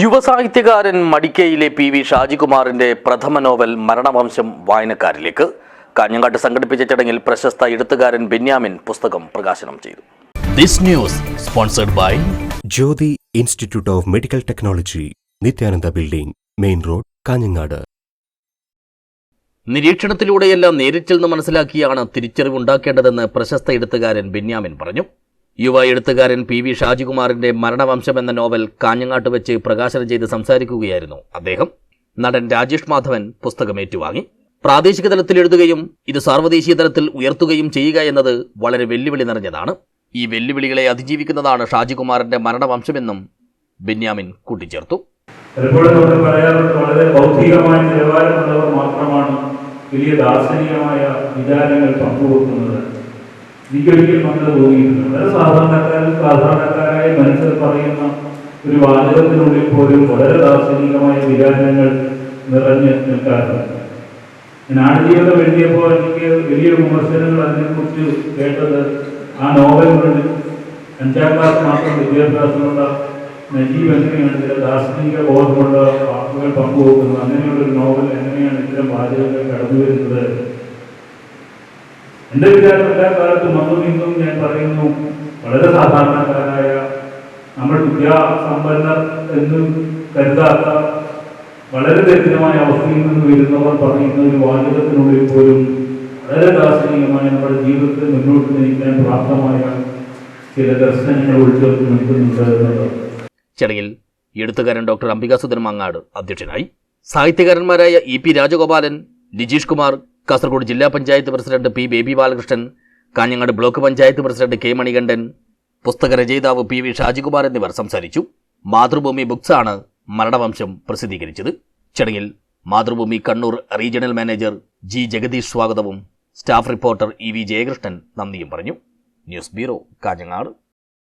യുവസാഹിത്യകാരൻ മടിക്കയിലെ P V ഷാജികുമാറിന്റെ പ്രഥമ novel മരണവംശം വായനക്കാരിലേക്ക്. കാഞ്ഞങ്ങാട്ട് സംഘടിപ്പിച്ച ചടങ്ങിൽ പ്രശസ്ത എഴുത്തുകാരൻ ബെന്യാമിൻ പുസ്തകം പ്രകാശനം ചെയ്തു. This news sponsored by Jyothi institute of medical technology Nithyananda building main road Kanhangad. നിരീക്ഷണത്തിലൂടെയെല്ലാം നേരിട്ടിൽ നിന്ന് മനസ്സിലാക്കിയാണ് തിരിച്ചറിവുണ്ടാക്കേണ്ടതെന്ന് പ്രശസ്ത എഴുത്തുകാരൻ ബെന്യാമിൻ പറഞ്ഞു. യുവ എഴുത്തുകാരൻ പി വി ഷാജികുമാറിന്റെ മരണവംശം എന്ന നോവൽ കാഞ്ഞങ്ങാട്ട് വെച്ച് പ്രകാശനം ചെയ്ത് സംസാരിക്കുകയായിരുന്നു അദ്ദേഹം. നടൻ രാജേഷ് മാധവൻ പുസ്തകം ഏറ്റുവാങ്ങി പ്രാദേശിക തലത്തിൽ എഴുതുകയും ഇത് സാർവദേശീയ തലത്തിൽ ഉയർത്തുകയും ചെയ്യുക എന്നത് വളരെ വെല്ലുവിളി നിറഞ്ഞതാണ്. ഈ വെല്ലുവിളികളെ അതിജീവിക്കുന്നതാണ് ഷാജികുമാറിന്റെ മരണവംശമെന്നും ബെന്യാമിൻ കൂട്ടിച്ചേർത്തു. വളരെ മാത്രമാണ് വലിയ ദാർശനികമായ വിചാരങ്ങൾ പങ്കുവെക്കുന്നത്. അങ്ങനെ തോന്നിയിട്ടുണ്ട് വളരെ സാധാരണക്കാരിൽ സാധാരണക്കാരായ മനുഷ്യർ പറയുന്ന ഒരു വാചകത്തിനുള്ളിൽ പോലും വളരെ ദാർശനികമായ വിചാരങ്ങൾ നിറഞ്ഞ് നിൽക്കാറുണ്ട്. ഞാൻ ആടുജീവിതം എഴുതിയപ്പോൾ എനിക്ക് വലിയ വിമർശനങ്ങൾ അതിനെക്കുറിച്ച് കേട്ടത് ആ നോവലുകളിൽ അഞ്ചാം ക്ലാസ് മാത്രം വിദ്യാഭ്യാസമുള്ള നജീബ് എങ്ങനെയാണ് ചില ദാർശനിക ബോധമുള്ള വാക്കുകൾ പങ്കുവെക്കുന്നത് അങ്ങനെയുള്ള ഒരു നോവൽ എങ്ങനെയാണ് ഇത്തരം വാചകങ്ങൾ കടന്നു വരുന്നത് എന്റെ വിചാരം എല്ലാ കാലത്തും അന്നും ഞാൻ പറയുന്നു വളരെ സാധാരണക്കാരായ നമ്മൾ വിദ്യാസമ്പന്നർ എന്ന് കരുതാത്ത വളരെ ദരിദ്രമായ അവസ്ഥയിൽ നിന്ന് വരുന്നവർ പറയുന്ന ഒരു വാചകത്തിനുള്ളിൽ പോലും വളരെ ദാർശനികമായ നമ്മുടെ ജീവിതത്തെ മുന്നോട്ട് നയിക്കാൻ പ്രാപ്തമായ ചില ദർശനങ്ങൾ ഉൾച്ചേർത്ത് നിൽക്കുന്നുണ്ട് ചെറിയ എഴുത്തുകാരൻ ഡോക്ടർ അംബികാസുധൻ മങ്ങാട് അധ്യക്ഷനായി. സാഹിത്യകാരന്മാരായ ഇ പി രാജഗോപാലൻ നിജീഷ് കുമാർ കാസർഗോഡ് ജില്ലാ panchayat president P Baby Balakrishnan Kanhangad block panchayat president K Manikandan പുസ്തക രചയിതാവ് പി വി ഷാജികുമാർ എന്നിവർ സംസാരിച്ചു. മാതൃഭൂമി ബുക്സ് ആണ് മരണവംശം പ്രസിദ്ധീകരിച്ചത്. ചടങ്ങിൽ Mathrubhumi Kannur regional manager G Jagadish സ്വാഗതവും staff reporter E V Jayakrishnan നന്ദിയും പറഞ്ഞു. News bureau Kanhangad.